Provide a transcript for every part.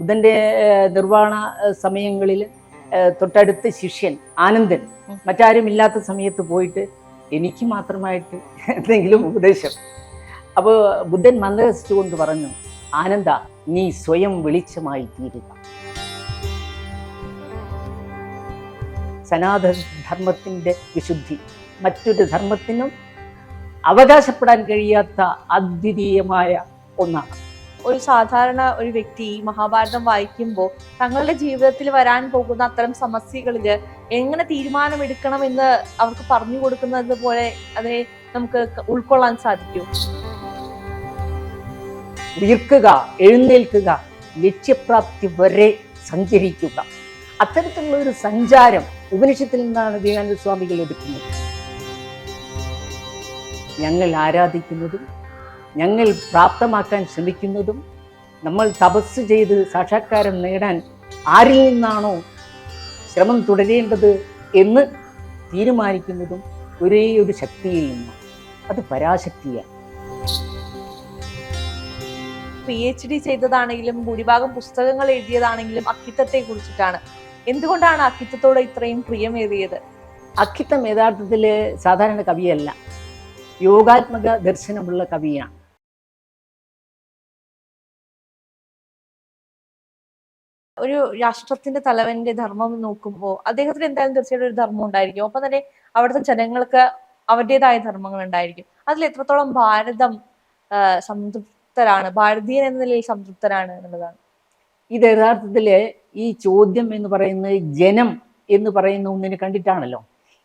ബുദ്ധന്റെ ഏഹ്, നിർവാണ സമയങ്ങളിൽ തൊട്ടടുത്ത് തൊട്ടടുത്ത ശിഷ്യൻ ആനന്ദൻ മറ്റാരും ഇല്ലാത്ത സമയത്ത് പോയിട്ട് എനിക്ക് മാത്രമായിട്ട് എന്തെങ്കിലും ഉപദേശം. അപ്പോൾ ബുദ്ധൻ മന്ദഹസിച്ചു കൊണ്ട് പറഞ്ഞു ആനന്ദ നീ സ്വയം വെളിച്ചമായി തീരുക. സനാതനധർമ്മത്തിന്റെ വിശുദ്ധി. മറ്റൊരു ധർമ്മത്തിനും അവകാശപ്പെടാൻ കഴിയാത്ത അദ്വിതീയമായ ഒന്നാണ്. ഒരു സാധാരണ ഒരു വ്യക്തി മഹാഭാരതം വായിക്കുമ്പോൾ തങ്ങളുടെ ജീവിതത്തിൽ വരാൻ പോകുന്ന അത്തരം സമസ്യകളിൽ എങ്ങനെ തീരുമാനമെടുക്കണം എന്ന് അവർക്ക് പറഞ്ഞു കൊടുക്കുന്നത് പോലെ അതിനെ നമുക്ക് ഉൾക്കൊള്ളാൻ സാധിക്കും. ീർക്കുക എഴുന്നേൽക്കുക ലക്ഷ്യപ്രാപ്തി വരെ സഞ്ചരിക്കുക. അത്തരത്തിലുള്ള ഒരു സഞ്ചാരം ഉപനിഷത്തിൽ നിന്നാണ് വിവേകാനന്ദ സ്വാമികൾ എടുക്കുന്നത്. ഞങ്ങൾ ആരാധിക്കുന്നതും ഞങ്ങൾ പ്രാപ്തമാക്കാൻ ശ്രമിക്കുന്നതും നമ്മൾ തപസ് ചെയ്ത് സാക്ഷാത്കാരം നേടാൻ ആരിൽ നിന്നാണോ ശ്രമം തുടരേണ്ടത് എന്ന് തീരുമാനിക്കുന്നതും ഒരേ ഒരു ശക്തിയിൽ നിന്നാണ്. അത് പരാശക്തിയാണ്. പി എച്ച് ഡി ചെയ്തതാണെങ്കിലും ഭൂരിഭാഗം പുസ്തകങ്ങൾ എഴുതിയതാണെങ്കിലും അക്കിത്തത്തെ കുറിച്ചിട്ടാണ്. എന്തുകൊണ്ടാണ് അക്കിത്തത്തോട് ഇത്രയും പ്രിയമേറിയത്? അക്കിത്തം യഥാർത്ഥത്തിൽ സാധാരണ കവിയല്ല. യോഗാത്മക ദർശനമുള്ള കവിയാണ്. ഒരു രാഷ്ട്രത്തിന്റെ തലവന്റെ ധർമ്മം നോക്കുമ്പോൾ അദ്ദേഹത്തിന് എന്തായാലും തീർച്ചയായിട്ടും ഒരു ധർമ്മം ഉണ്ടായിരിക്കും. ഒപ്പം തന്നെ അവിടുത്തെ ജനങ്ങൾക്ക് അവരുടേതായ ധർമ്മങ്ങൾ ഉണ്ടായിരിക്കും. അതിൽ എത്രത്തോളം ഭാരതം സംതൃപ്തരാണ് ഭാരതീയൻ എന്ന നിലയിൽ സംതൃപ്തരാണ് എന്നുള്ളതാണ്. ഇത് യഥാർത്ഥത്തിൽ ഈ ചോദ്യം എന്ന് പറയുന്നത് ജനം എന്ന് പറയുന്ന ഒന്നിനെ കണ്ടിട്ടാണല്ലോ.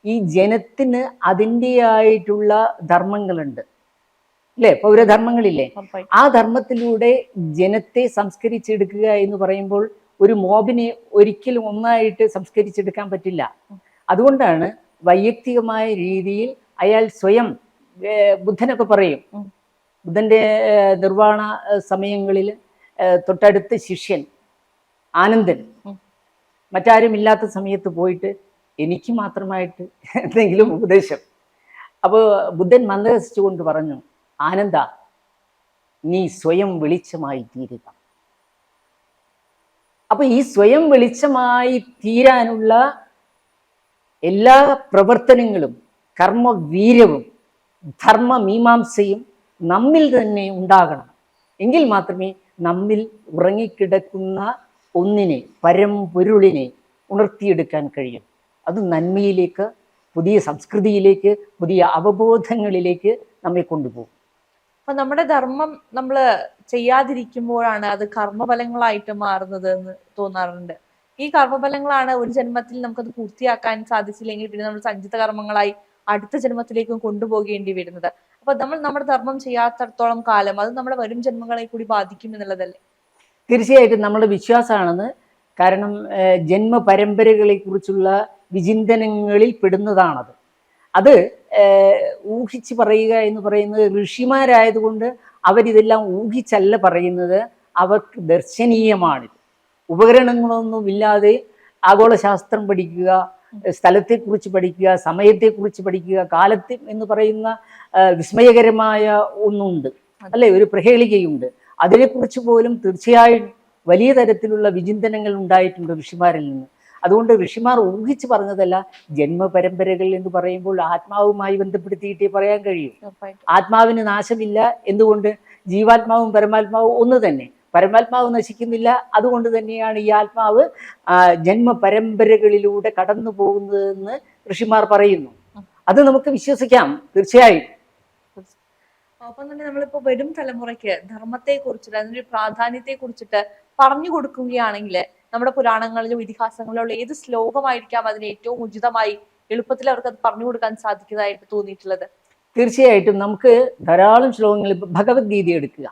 ഈ ജനത്തിന് അതിന്റെയായിട്ടുള്ള ധർമ്മങ്ങളുണ്ട്. അല്ലേ? പൗരധർമ്മങ്ങളില്ലേ. ആ ധർമ്മത്തിലൂടെ ജനത്തെ സംസ്കരിച്ചെടുക്കുക എന്ന് പറയുമ്പോൾ ഒരു മോബിനെ ഒരിക്കലും ഒന്നായിട്ട് സംസ്കരിച്ചെടുക്കാൻ പറ്റില്ല. അതുകൊണ്ടാണ് വൈയക്തികമായ രീതിയിൽ അയാൾ സ്വയം ബുദ്ധനൊക്കെ പറയും. ബുദ്ധന്റെ നിർവാണ സമയങ്ങളിൽ തൊട്ടടുത്ത് തൊട്ടടുത്ത ശിഷ്യൻ ആനന്ദൻ. മറ്റാരും ഇല്ലാത്ത സമയത്ത് പോയിട്ട് എനിക്ക് മാത്രമായിട്ട് എന്തെങ്കിലും ഉപദേശം. അപ്പോൾ ബുദ്ധൻ മന്ദഹസിച്ചുകൊണ്ട് പറഞ്ഞു ആനന്ദ നീ സ്വയം വെളിച്ചമായി തീരുക അപ്പൊ ഈ സ്വയം വെളിച്ചമായി തീരാനുള്ള എല്ലാ പ്രവർത്തനങ്ങളും കർമ്മവീര്യവും ധർമ്മമീമാംസയും നമ്മിൽ തന്നെ ഉണ്ടാകണം. എങ്കിൽ മാത്രമേ നമ്മിൽ ഉറങ്ങിക്കിടക്കുന്ന ഒന്നിനെ പരമ്പൊരുളിനെ ഉണർത്തിയെടുക്കാൻ കഴിയും. അത് നന്മയിലേക്ക് പുതിയ സംസ്കൃതിയിലേക്ക് പുതിയ അവബോധങ്ങളിലേക്ക് നമ്മെ കൊണ്ടുപോകും. അപ്പൊ നമ്മുടെ ധർമ്മം നമ്മൾ ചെയ്യാതിരിക്കുമ്പോഴാണ് അത് കർമ്മഫലങ്ങളായിട്ട് മാറുന്നത് എന്ന് തോന്നാറുണ്ട്. ഈ കർമ്മഫലങ്ങളാണ് ഒരു ജന്മത്തിൽ നമുക്കത് പൂർത്തിയാക്കാൻ സാധിച്ചില്ലെങ്കിൽ പിന്നെ നമ്മൾ സഞ്ചിത കർമ്മങ്ങളായി അടുത്ത ജന്മത്തിലേക്കും കൊണ്ടുപോകേണ്ടി വരുന്നത്. അപ്പൊ നമ്മൾ നമ്മുടെ ധർമ്മം ചെയ്യാത്തടത്തോളം കാലം അത് നമ്മുടെ വരും ജന്മങ്ങളെ കൂടി ബാധിക്കും എന്നുള്ളതല്ലേ? തീർച്ചയായിട്ടും നമ്മുടെ വിശ്വാസമാണെന്ന് കാരണം ജന്മ പരമ്പരകളെ കുറിച്ചുള്ള വിചിന്തനങ്ങളിൽ പെടുന്നതാണത്. അത് ഊഹിച്ച് പറയുക എന്ന് പറയുന്നത് ഋഷിമാരായതുകൊണ്ട് അവരിതെല്ലാം ഊഹിച്ചല്ല പറയുന്നത് അവർക്ക് ദർശനീയമാണിത്. ഉപകരണങ്ങളൊന്നുമില്ലാതെ ആഗോളശാസ്ത്രം പഠിക്കുക സ്ഥലത്തെക്കുറിച്ച് പഠിക്കുക സമയത്തെക്കുറിച്ച് പഠിക്കുക കാലത്തെ എന്ന് പറയുന്ന വിസ്മയകരമായ ഒന്നുണ്ട്. അല്ലെ? ഒരു പ്രഹേളികയുണ്ട്. അതിനെക്കുറിച്ച് പോലും തീർച്ചയായും വലിയ തരത്തിലുള്ള വിചിന്തനങ്ങൾ ഉണ്ടായിട്ടുണ്ട് ഋഷിമാരിൽ നിന്ന്. അതുകൊണ്ട് ഋഷിമാർ ഊഹിച്ച് പറഞ്ഞതല്ല ജന്മപരമ്പരകൾ എന്ന് പറയുമ്പോൾ ആത്മാവുമായി ബന്ധപ്പെടുത്തിയിട്ടേ പറയാൻ കഴിയൂ. ആത്മാവിന് നാശമില്ല എന്തുകൊണ്ട്? ജീവാത്മാവും പരമാത്മാവും ഒന്ന് തന്നെ. പരമാത്മാവ് നശിക്കുന്നില്ല അതുകൊണ്ട് തന്നെയാണ് ഈ ആത്മാവ് ജന്മ ജന്മപരമ്പരകളിലൂടെ കടന്നു പോകുന്നതെന്ന് ഋഷിമാർ പറയുന്നു. അത് നമുക്ക് വിശ്വസിക്കാം തീർച്ചയായും. ഒപ്പം തന്നെ നമ്മളിപ്പോ വരും തലമുറയ്ക്ക് ധർമ്മത്തെ കുറിച്ചിട്ട് അതിന്റെ പ്രാധാന്യത്തെ കുറിച്ചിട്ട് പറഞ്ഞു കൊടുക്കുകയാണെങ്കിൽ നമ്മുടെ പുരാണങ്ങളിലും ഇതിഹാസങ്ങളിലുള്ള ഏത് ശ്ലോകമായിരിക്കാം അതിന് ഏറ്റവും ഉചിതമായി എളുപ്പത്തിൽ അവർക്ക് അത് പറഞ്ഞു കൊടുക്കാൻ സാധിക്കുന്നതായിട്ട് തോന്നിയിട്ടുള്ളത്? തീർച്ചയായിട്ടും നമുക്ക് ധാരാളം ശ്ലോകങ്ങൾ ഭഗവത്ഗീത എടുക്കുക.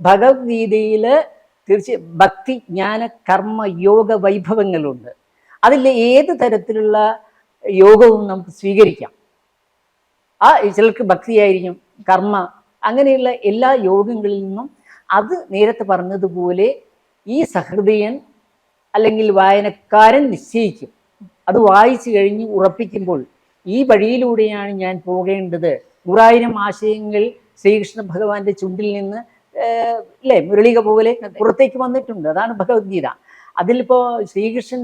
ഭഗവത്ഗീതയിൽ തീർച്ച ഭക്തി ജ്ഞാന കർമ്മ യോഗ വൈഭവങ്ങളുണ്ട്. അതിൽ ഏത് തരത്തിലുള്ള യോഗവും നമുക്ക് സ്വീകരിക്കാം. ആ ചിലർക്ക് ഭക്തിയായിരിക്കും കർമ്മ അങ്ങനെയുള്ള എല്ലാ യോഗങ്ങളിൽ നിന്നും അത് നേരത്തെ പറഞ്ഞതുപോലെ ഈ സഹൃദയൻ അല്ലെങ്കിൽ വായനക്കാരൻ നിശ്ചയിക്കും. അത് വായിച്ചു കഴിഞ്ഞ് ഉറപ്പിക്കുമ്പോൾ ഈ വഴിയിലൂടെയാണ് ഞാൻ പോകേണ്ടത്. നൂറായിരം ആശയങ്ങൾ ശ്രീകൃഷ്ണ ഭഗവാന്റെ ചുണ്ടിൽ നിന്ന് അല്ലേ മുരളിക പോലെ പുറത്തേക്ക് വന്നിട്ടുണ്ട്. അതാണ് ഭഗവത്ഗീത. അതിലിപ്പോ ശ്രീകൃഷ്ണൻ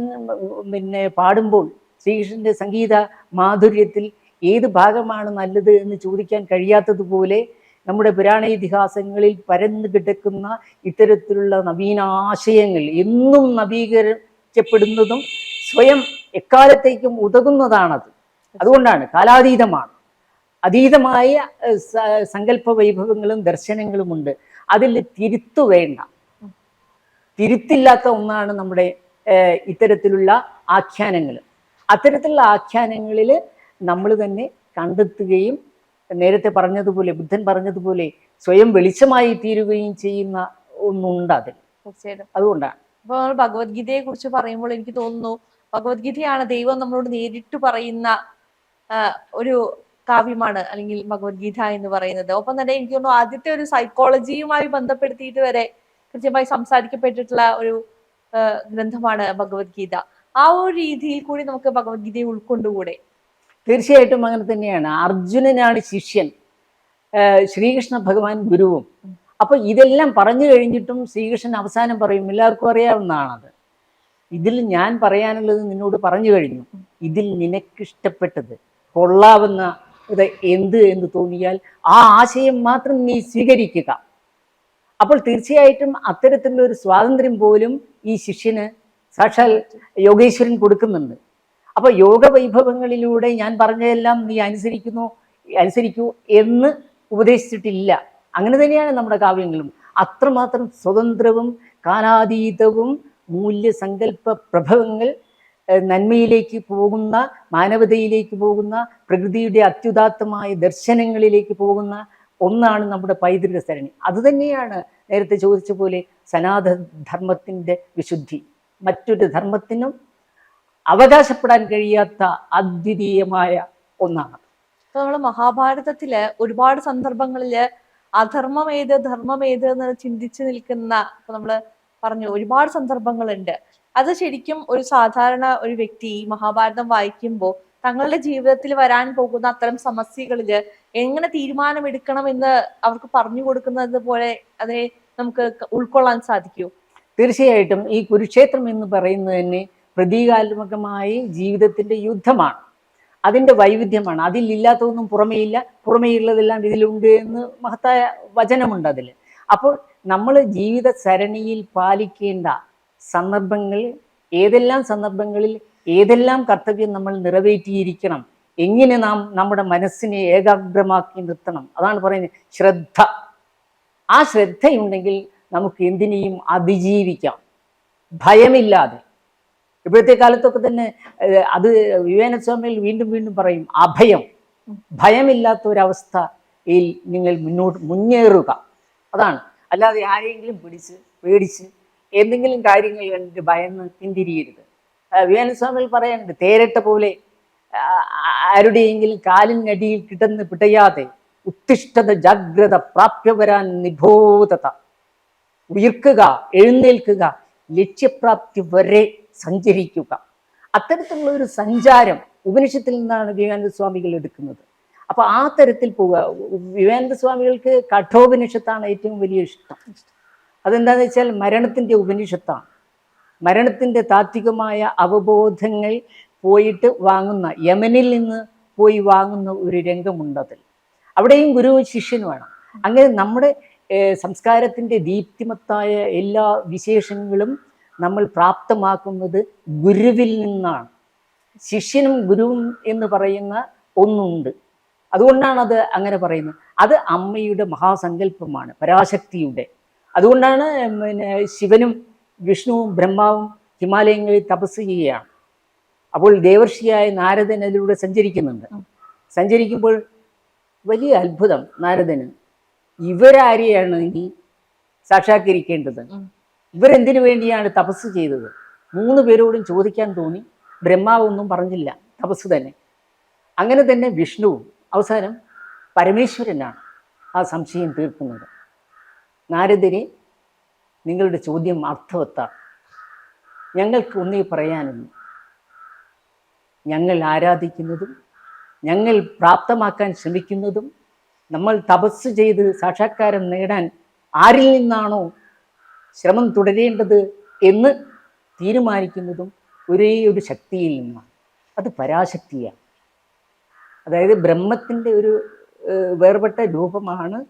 പിന്നെ പാടുമ്പോൾ ശ്രീകൃഷ്ണന്റെ സംഗീത മാധുര്യത്തിൽ ഏത് ഭാഗമാണ് നല്ലത് എന്ന് ചോദിക്കാൻ കഴിയാത്തതുപോലെ നമ്മുടെ പുരാണ ഇതിഹാസങ്ങളിൽ പരന്നു കിടക്കുന്ന ഇത്തരത്തിലുള്ള നവീനാശയങ്ങൾ എന്നും നവീകരിക്കപ്പെടുന്നതും സ്വയം എക്കാലത്തേക്കും ഉതകുന്നതാണത്. അതുകൊണ്ടാണ് കാലാതീതമാണ്. അതീതമായ സങ്കല്പ വൈഭവങ്ങളും ദർശനങ്ങളും ഉണ്ട് അതിൽ തിരുത്തു വേണ്ട. തിരുത്തില്ലാത്ത ഒന്നാണ് നമ്മുടെ ഇത്തരത്തിലുള്ള ആഖ്യാനങ്ങൾ. അത്തരത്തിലുള്ള ആഖ്യാനങ്ങളിൽ നമ്മൾ തന്നെ കണ്ടെത്തുകയും നേരത്തെ പറഞ്ഞതുപോലെ ബുദ്ധൻ പറഞ്ഞതുപോലെ സ്വയം വെളിച്ചമായി തീരുകയും ചെയ്യുന്ന ഒന്നുണ്ട് അതിൽ. തീർച്ചയായിട്ടും. അതുകൊണ്ടാണ്. ഇപ്പൊ നമ്മൾ ഭഗവത്ഗീതയെ കുറിച്ച് പറയുമ്പോൾ എനിക്ക് തോന്നുന്നു ഭഗവത്ഗീതയാണ് ദൈവം നമ്മളോട് നേരിട്ട് പറയുന്ന ഒരു കാവ്യമാണ് അല്ലെങ്കിൽ ഭഗവത്ഗീത എന്ന് പറയുന്നത്. ഒപ്പം തന്നെ എനിക്ക് തോന്നുന്നു ആദ്യത്തെ ഒരു സൈക്കോളജിയുമായി ബന്ധപ്പെടുത്തിയിട്ട് വരെ കൃത്യമായി സംസാരിക്കപ്പെട്ടിട്ടുള്ള ഒരു ഗ്രന്ഥമാണ് ഭഗവത്ഗീത. ആ ഒരു രീതിയിൽ കൂടി നമുക്ക് ഭഗവത്ഗീതയെ ഉൾക്കൊണ്ടുകൂടെ? തീർച്ചയായിട്ടും അങ്ങനെ തന്നെയാണ്. അർജുനനാണ് ശിഷ്യൻ. ശ്രീകൃഷ്ണ ഭഗവാൻ ഗുരുവും. അപ്പൊ ഇതെല്ലാം പറഞ്ഞു കഴിഞ്ഞിട്ടും ശ്രീകൃഷ്ണൻ അവസാനം പറയും എല്ലാവർക്കും അറിയാവുന്നതാണത്. ഇതിൽ ഞാൻ പറയാനുള്ളത് നിന്നോട് പറഞ്ഞു കഴിഞ്ഞു. ഇതിൽ നിനക്കിഷ്ടപ്പെട്ടത് കൊള്ളാവുന്ന ഇത് എന്ത് എന്ന് തോന്നിയാൽ ആ ആശയം മാത്രം നീ സ്വീകരിക്കുക. അപ്പോൾ തീർച്ചയായിട്ടും അത്തരത്തിലുള്ള ഒരു സ്വാതന്ത്ര്യം പോലും ഈ ശിഷ്യന് സാക്ഷാൽ യോഗേശ്വരൻ കൊടുക്കുന്നുണ്ട്. അപ്പൊ യോഗ വൈഭവങ്ങളിലൂടെ ഞാൻ പറഞ്ഞതെല്ലാം നീ അനുസരിക്കുന്നു അനുസരിക്കൂ എന്ന് ഉപദേശിച്ചിട്ടില്ല. അങ്ങനെ തന്നെയാണ് നമ്മുടെ കാവ്യങ്ങളും. അത്രമാത്രം സ്വതന്ത്രവും കാലാതീതവും മൂല്യസങ്കല്പ പ്രഭവങ്ങൾ നന്മയിലേക്ക് പോകുന്ന മാനവതയിലേക്ക് പോകുന്ന പ്രകൃതിയുടെ അത്യുദാത്തമായ ദർശനങ്ങളിലേക്ക് പോകുന്ന ഒന്നാണ് നമ്മുടെ പൈതൃക സരണി. അതുതന്നെയാണ് നേരത്തെ ചോദിച്ച പോലെ സനാതധർമ്മത്തിന്റെ വിശുദ്ധി. മറ്റൊരു ധർമ്മത്തിനും അവകാശപ്പെടാൻ കഴിയാത്ത അദ്വിതീയമായ ഒന്നാണ് നമ്മൾ മഹാഭാരതത്തിൽ ഒരുപാട് സന്ദർഭങ്ങളിൽ അധർമ്മം ഏത് ധർമ്മം ഏത് എന്ന് ചിന്തിച്ചു നിൽക്കുന്ന നമ്മൾ പറഞ്ഞു ഒരുപാട് സന്ദർഭങ്ങളുണ്ട്. അത് ശരിക്കും ഒരു സാധാരണ ഒരു വ്യക്തി ഈ മഹാഭാരതം വായിക്കുമ്പോൾ തങ്ങളുടെ ജീവിതത്തിൽ വരാൻ പോകുന്ന അത്തരം സമസ്യകളിൽ എങ്ങനെ തീരുമാനമെടുക്കണം എന്ന് അവർക്ക് പറഞ്ഞു കൊടുക്കുന്നത് പോലെ അതിനെ നമുക്ക് ഉൾക്കൊള്ളാൻ സാധിക്കൂ? തീർച്ചയായിട്ടും ഈ കുരുക്ഷേത്രം എന്ന് പറയുന്നത് തന്നെ പ്രതീകാത്മകമായി ജീവിതത്തിന്റെ യുദ്ധമാണ്. അതിന്റെ വൈവിധ്യമാണ്. അതിലില്ലാത്തതൊന്നും പുറമേയില്ല. പുറമേയുള്ളതെല്ലാം ഇതിലുണ്ട് എന്ന് മഹത്തായ വചനമുണ്ട് അതിൽ. അപ്പോൾ നമ്മൾ ജീവിത സരണിയിൽ പാലിക്കേണ്ട സന്ദർഭങ്ങൾ ഏതെല്ലാം സന്ദർഭങ്ങളിൽ ഏതെല്ലാം കർത്തവ്യം നമ്മൾ നിറവേറ്റിയിരിക്കണം എങ്ങനെ നാം നമ്മുടെ മനസ്സിനെ ഏകാഗ്രമാക്കി നിർത്തണം അതാണ് പറയുന്നത് ശ്രദ്ധ. ആ ശ്രദ്ധയുണ്ടെങ്കിൽ നമുക്ക് എന്തിനേയും അതിജീവിക്കാം. ഭയമില്ലാതെ. ഇപ്പോഴത്തെ കാലത്തൊക്കെ തന്നെ അത് വിവേനസ്വാമിയിൽ വീണ്ടും വീണ്ടും പറയും അഭയം. ഭയമില്ലാത്ത ഒരവസ്ഥയിൽ നിങ്ങൾ മുന്നോട്ട് മുന്നേറുക. അതാണ്. അല്ലാതെ ആരെങ്കിലും പിടിച്ച് പേടിച്ച് എന്തെങ്കിലും കാര്യങ്ങൾ കണ്ടിട്ട് ഭയന്ന് പിന്തിരിയരുത്. വിവേനസ്വാമിയിൽ പറയാനുണ്ട് തേരട്ട പോലെ ആരുടെയെങ്കിലും കാലിനടിയിൽ കിടന്ന് പിടയാതെ ഉത്തിഷ്ഠത ജാഗ്രത പ്രാപ്യവരാൻ നിബോധത. ഉയർക്കുക എഴുന്നേൽക്കുക ലക്ഷ്യപ്രാപ്തി വരെ സഞ്ചരിക്കുക. അത്തരത്തിലുള്ള ഒരു സഞ്ചാരം ഉപനിഷത്തിൽ നിന്നാണ് വിവേകാനന്ദ സ്വാമികൾ എടുക്കുന്നത്. അപ്പൊ ആ തരത്തിൽ പോവുക. വിവേകാനന്ദ സ്വാമികൾക്ക് കഠോപനിഷത്താണ് ഏറ്റവും വലിയ ഇഷ്ടം. അതെന്താണെന്ന് വെച്ചാൽ മരണത്തിന്റെ ഉപനിഷത്താണ്. മരണത്തിന്റെ താത്വികമായ അവബോധങ്ങൾ പോയിട്ട് വാങ്ങുന്ന യമനിൽ നിന്ന് പോയി വാങ്ങുന്ന ഒരു രംഗമുണ്ട് അതിൽ. അവിടെയും ഗുരുവും വേണം. അങ്ങനെ നമ്മുടെ സംസ്കാരത്തിന്റെ ദീപ്തിമത്തായ എല്ലാ വിശേഷങ്ങളും നമ്മൾ പ്രാപ്തമാക്കുന്നത് ഗുരുവിൽ നിന്നാണ്. ശിഷ്യനും ഗുരുവും എന്ന് പറയുന്ന ഒന്നുണ്ട്. അതുകൊണ്ടാണ് അത് അങ്ങനെ പറയുന്നത്. അത് അമ്മയുടെ മഹാസങ്കല്പമാണ് പരാശക്തിയുടെ. അതുകൊണ്ടാണ് പിന്നെ ശിവനും വിഷ്ണുവും ബ്രഹ്മാവും ഹിമാലയങ്ങളിൽ തപസ് ചെയ്യുകയാണ്. അപ്പോൾ ദേവർഷിയായ നാരദൻ അതിലൂടെ സഞ്ചരിക്കുന്നുണ്ട്. സഞ്ചരിക്കുമ്പോൾ വലിയ അത്ഭുതം നാരദന്. ഇവരാരെയാണ് ഇനി സാക്ഷാത്കരിക്കേണ്ടത്. ഇവരെന്തിനു വേണ്ടിയാണ് തപസ് ചെയ്തത്? മൂന്ന് പേരോടും ചോദിക്കാൻ തോന്നി. ബ്രഹ്മാവ് ഒന്നും പറഞ്ഞില്ല. തപസ് തന്നെ. അങ്ങനെ തന്നെ വിഷ്ണുവും അവസാനം പരമേശ്വരനാണ് ആ സംശയം തീർക്കുന്നത്. നാരദരെ നിങ്ങളുടെ ചോദ്യം അർത്ഥവത്താണ് ഞങ്ങൾക്ക് ഒന്നേ പറയാനുള്ളൂ. ഞങ്ങൾ ആരാധിക്കുന്നതും ഞങ്ങൾ പ്രാപ്തമാക്കാൻ ശ്രമിക്കുന്നതും നമ്മൾ തപസ് ചെയ്ത് സാക്ഷാത്കാരം നേടാൻ ആരിൽ നിന്നാണോ ശ്രമം തുടരേണ്ടത് എന്ന് തീരുമാനിക്കുന്നതും ഒരേ ഒരു ശക്തിയിൽ നിന്നാണ്. അത് പരാശക്തിയാണ്. അതായത് ബ്രഹ്മത്തിന്റെ ഒരു വേർപെട്ട രൂപമാണ്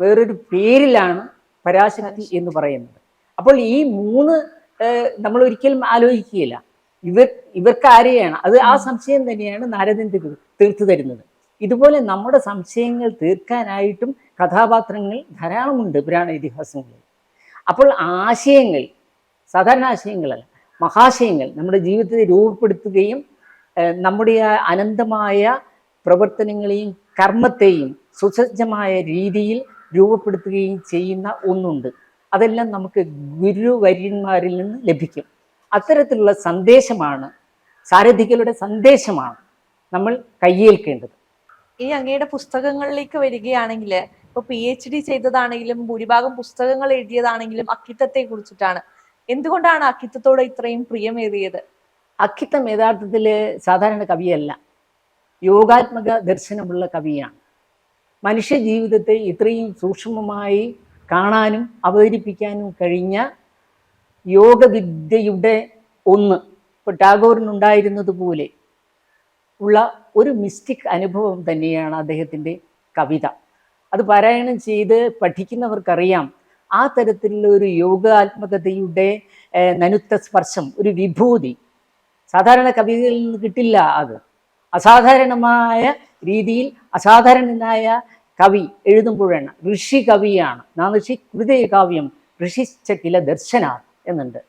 വേറൊരു പേരിലാണ് പരാശക്തി എന്ന് പറയുന്നത്. അപ്പോൾ ഈ മൂന്ന് നമ്മൾ ഒരിക്കലും ആലോചിക്കുകയില്ല. ഇവർ ഇവർക്ക് ആരെയാണ്? അത് ആ സംശയം തന്നെയാണ് നാരദൻ തീർ- തീർത്തു തരുന്നത്. ഇതുപോലെ നമ്മുടെ സംശയങ്ങൾ തീർക്കാനായിട്ടും കഥാപാത്രങ്ങൾ ധാരാളമുണ്ട് പുരാണ ഇതിഹാസങ്ങളിൽ. അപ്പോൾ ആശയങ്ങൾ സാധാരണ ആശയങ്ങളല്ല മഹാശയങ്ങൾ നമ്മുടെ ജീവിതത്തെ രൂപപ്പെടുത്തുകയും നമ്മുടെ അനന്തമായ പ്രവർത്തനങ്ങളെയും കർമ്മത്തെയും സുസജ്ജമായ രീതിയിൽ രൂപപ്പെടുത്തുകയും ചെയ്യുന്ന ഒന്നുണ്ട്. അതെല്ലാം നമുക്ക് ഗുരുവര്യന്മാരിൽ നിന്ന് ലഭിക്കും. അത്തരത്തിലുള്ള സന്ദേശമാണ് സാരഥികളുടെ സന്ദേശമാണ് നമ്മൾ കയ്യേൽക്കേണ്ടത് ഇനി അങ്ങയുടെ പുസ്തകങ്ങളിലേക്ക് വരികയാണെങ്കിൽ ഇപ്പൊ പി എച്ച് ഡി ചെയ്തതാണെങ്കിലും ഭൂരിഭാഗം പുസ്തകങ്ങൾ എഴുതിയതാണെങ്കിലും അക്കിത്തത്തെ കുറിച്ചിട്ടാണ്. എന്തുകൊണ്ടാണ് അക്കിത്തത്തോട് ഇത്രയും പ്രിയമേറിയത്? അക്കിത്തം യഥാർത്ഥത്തിൽ സാധാരണ കവിയല്ല. യോഗാത്മക ദർശനമുള്ള കവിയാണ്. മനുഷ്യ ജീവിതത്തെ ഇത്രയും സൂക്ഷ്മമായി കാണാനും അവതരിപ്പിക്കാനും കഴിഞ്ഞ യോഗവിദ്യയുടെ ഒന്ന് ഇപ്പോൾ ടാഗോറിനുണ്ടായിരുന്നത് പോലെ ഉള്ള ഒരു മിസ്റ്റിക് അനുഭവം തന്നെയാണ് അദ്ദേഹത്തിന്റെ കവിത. അത് പാരായണം ചെയ്ത് പഠിക്കുന്നവർക്കറിയാം. ആ തരത്തിലുള്ള ഒരു യോഗാത്മകതയുടെ നനുത്ത സ്പർശം ഒരു വിഭൂതി. സാധാരണ കവികളിൽ നിന്ന് കിട്ടില്ല അത്. അസാധാരണമായ രീതിയിൽ അസാധാരണനായ കവി എഴുതുമ്പോഴാണ്. ഋഷി കവിയാണ്. നാ ഋഷി ഹൃദയ കാവ്യം ഋഷിച്ച കില ദർശന എന്നുണ്ട്.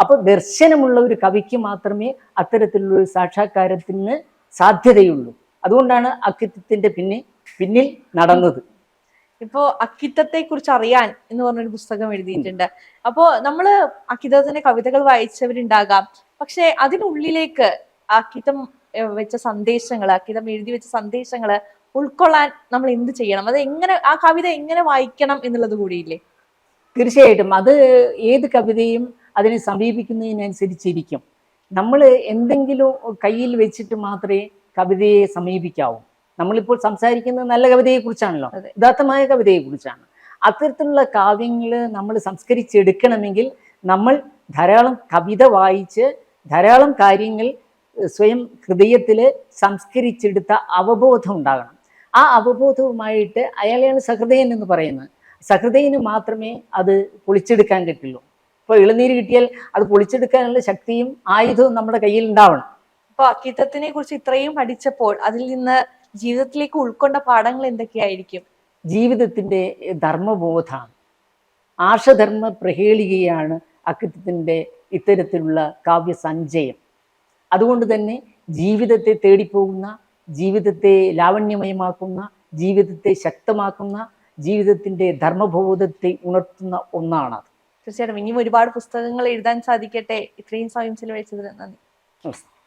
അപ്പോൾ ദർശനമുള്ള ഒരു കവിക്ക് മാത്രമേ അത്തരത്തിലുള്ള സാക്ഷാത്കാരത്തിന് സാധ്യതയുള്ളൂ. അതുകൊണ്ടാണ് അക്കിത്വത്തിന്റെ പിന്നെ പിന്നിൽ നടന്നത്. ഇപ്പോ അക്കിത്തത്തെ കുറിച്ച് അറിയാൻ എന്ന് പറഞ്ഞൊരു പുസ്തകം എഴുതിയിട്ടുണ്ട്. അപ്പോ നമ്മൾ അക്കിത്തത്തിന്റെ കവിതകൾ വായിച്ചവരുണ്ടാകാം. പക്ഷെ അതിനുള്ളിലേക്ക് അക്കിത്തം വെച്ച സന്ദേശങ്ങൾ അക്കിതം എഴുതി വെച്ച സന്ദേശങ്ങൾ ഉൾക്കൊള്ളാൻ നമ്മൾ എന്ത് ചെയ്യണം? അത് എങ്ങനെ ആ കവിത എങ്ങനെ വായിക്കണം എന്നുള്ളത് കൂടിയില്ലേ? തീർച്ചയായിട്ടും. അത് ഏത് കവിതയും അതിനെ സമീപിക്കുന്നതിനനുസരിച്ചിരിക്കും. നമ്മൾ എന്തെങ്കിലും കയ്യിൽ വെച്ചിട്ട് മാത്രമേ കവിതയെ സമീപിക്കാവൂ. നമ്മളിപ്പോൾ സംസാരിക്കുന്നത് നല്ല കവിതയെക്കുറിച്ചാണല്ലോ. ഉദാത്തമായ കവിതയെക്കുറിച്ചാണ്. അത്തരത്തിലുള്ള കാവ്യങ്ങൾ നമ്മൾ സംസ്കരിച്ചെടുക്കണമെങ്കിൽ നമ്മൾ ധാരാളം കവിത വായിച്ച് ധാരാളം കാര്യങ്ങൾ സ്വയം ഹൃദയത്തിൽ സംസ്കരിച്ചെടുത്ത അവബോധം ഉണ്ടാകണം. ആ അവബോധവുമായിട്ട് അയാളെയാണ് സഹൃദയൻ എന്ന് പറയുന്നത്. സഹൃദയന് മാത്രമേ അത് പൊളിച്ചെടുക്കാൻ കിട്ടുള്ളൂ ഇപ്പോൾ ഇളനീര് കിട്ടിയാൽ അത് പൊളിച്ചെടുക്കാനുള്ള ശക്തിയും ആയുധവും നമ്മുടെ കയ്യിൽ ഉണ്ടാവണം. അപ്പൊ അക്കിത്തത്തിനെ കുറിച്ച് ഇത്രയും പഠിച്ചപ്പോൾ അതിൽ നിന്ന് ജീവിതത്തിലേക്ക് ഉൾക്കൊണ്ട പാഠങ്ങൾ എന്തൊക്കെയായിരിക്കും? ജീവിതത്തിന്റെ ധർമ്മബോധമാണ് ആർഷധർമ്മ പ്രഹേളികയാണ് അക്കിത്തത്തിന്റെ ഇത്തരത്തിലുള്ള കാവ്യസഞ്ചയം. അതുകൊണ്ട് തന്നെ ജീവിതത്തെ തേടിപ്പോകുന്ന ജീവിതത്തെ ലാവണ്യമയമാക്കുന്ന ജീവിതത്തെ ശക്തമാക്കുന്ന ജീവിതത്തിന്റെ ധർമ്മബോധത്തെ ഉണർത്തുന്ന ഒന്നാണ് തീർച്ചയായിട്ടും. ഇനിയും ഒരുപാട് പുസ്തകങ്ങൾ എഴുതാൻ സാധിക്കട്ടെ. ഇത്രയും സമയം ചെലവഴിച്ചതിന് നന്ദി. നമസ്തേ